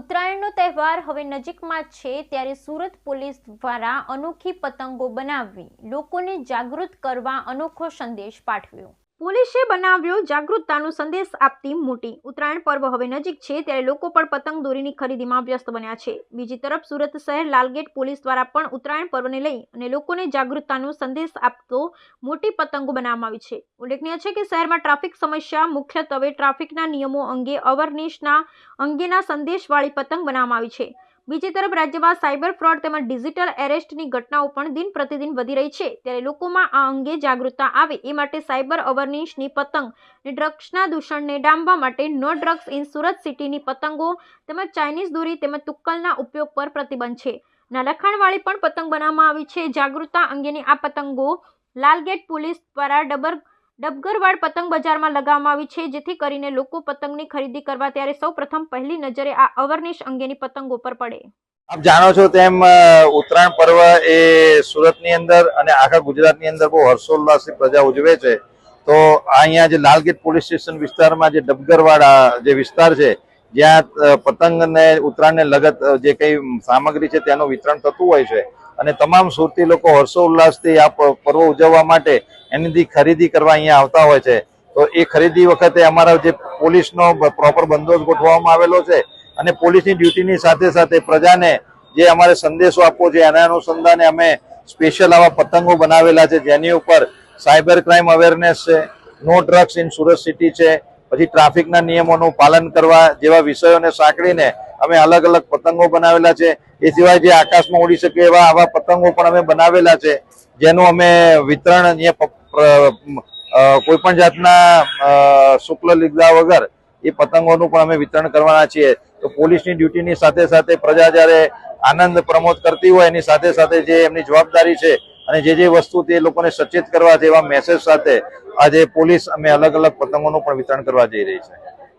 ઉત્તરાયણનો તહેવાર હવે નજીકમાં છે ત્યારે સુરત પોલીસ દ્વારા અનોખી પતંગો બનાવવી, લોકોને જાગૃત કરવા અનોખો સંદેશ પાઠવ્યો. પોલીસે બનાવ્યો જાગૃતતાનો સંદેશ આપતી મોટી. ઉત્તરાયણ પર્વ હવે નજીક છે ત્યારે લોકો પણ પતંગ દોરીની ખરીદીમાં વ્યસ્ત બન્યા છે. બીજી તરફ સુરત શહેર લાલગેટ પોલીસ દ્વારા પણ ઉત્તરાયણ પર્વને લઈ અને લોકોને જાગૃતતાનો સંદેશ આપતો મોટી પતંગો બનાવવામાં આવી છે. ઉલ્લેખનીય છે કે શહેરમાં ટ્રાફિક સમસ્યા, મુખ્યત્વે ટ્રાફિકના નિયમો અંગે અવેરનેસના અંગેના સંદેશવાળી પતંગ બનાવવામાં આવી છે. બીજી તરફ રાજ્યમાં સાયબર ફ્રોડ તેમજ ડિજિટલ એરેસ્ટની ઘટનાઓ પણ દિન પ્રતિદિન વધી રહી છે. ત્યારે લોકોમાં આ અંગે જાગૃતતા આવે એ માટે સાયબર અવેરનેસની પતંગ અને ડ્રગ્સના દૂષણને ડામવા માટે નો ડ્રગ્સ ઇન સુરત સિટીની પતંગો તેમજ ચાઇનીઝ દોરી તેમજ તુક્કલના ઉપયોગ પર પ્રતિબંધ છે. ના લખાણવાળી પણ પતંગ બનાવવામાં આવી છે. જાગૃતતા અંગેની આ પતંગો લાલગેટ પોલીસ દ્વારા ડબર ડબગરવાડ પતંગ બજારમાં લગાવવામાં આવી છે, જેથી કરીને લોકો પતંગની ખરીદી કરવા ત્યારે સૌ પ્રથમ પહેલી નજરે આ અવરનેશ અંગેની પતંગો પર પડે. આપ જાણો છો તેમ ઉત્તરાયણ પર્વ એ સુરતની અંદર અને આખા ગુજરાતની અંદર બહુ હર્ષોલ્લાસથી પ્રજા ઉજવે છે. તો અહીંયા જે લાલગેટ પોલીસ સ્ટેશન વિસ્તારમાં જે ડબગરવાડા જે વિસ્તાર છે, જ્યાં પતંગને, ઉત્તરાયણને લગત જે કંઈ સામગ્રી છે તેનું વિતરણ થતું હોય છે. અને તમામ સુરતી લોકો હર્ષોલ્લાસથી આ પર્વ ઉજવવા માટે એનીથી ખરીદી કરવા અહીંયા આવતા હોય છે. તો એ ખરીદી વખતે અમારા જે પોલીસનો પ્રોપર બંદોબસ્ત ગોઠવવામાં આવેલો છે અને પોલીસની ડ્યુટીની સાથે સાથે પ્રજાને જે અમારે સંદેશો આપવો છે, એના અનુસંધાને અમે સ્પેશિયલ આવા પતંગો બનાવેલા છે, જેની ઉપર સાયબર ક્રાઇમ અવેરનેસ છે, no drugs in Surat city છે, પછી ટ્રાફિકના નિયમોનું પાલન કરવા જેવા વિષયોને સાંકળીને અમે અલગ અલગ પતંગો બનાવેલા છે. એ સિવાય જે આકાશમાં ઉડી શકે એવા આવા પતંગો પણ અમે બનાવેલા છે. જેનું અમે વિતરણ અહીંયા કોઈ પણ જાતના શુક્લ લીધા વગર એ પતંગોનું પણ અમે વિતરણ કરવાના છીએ. તો પોલીસની ડ્યુટીની સાથે સાથે પ્રજા જ્યારે આનંદ પ્રમોદ કરતી હોય એની સાથે સાથે જે એમની જવાબદારી છે અને જે જે વસ્તુ તે લોકોને સચેત કરવા છે એવા મેસેજ સાથે આજે પોલીસ અમે અલગ અલગ પતંગોનું પણ વિતરણ કરવા જઈ રહી છે.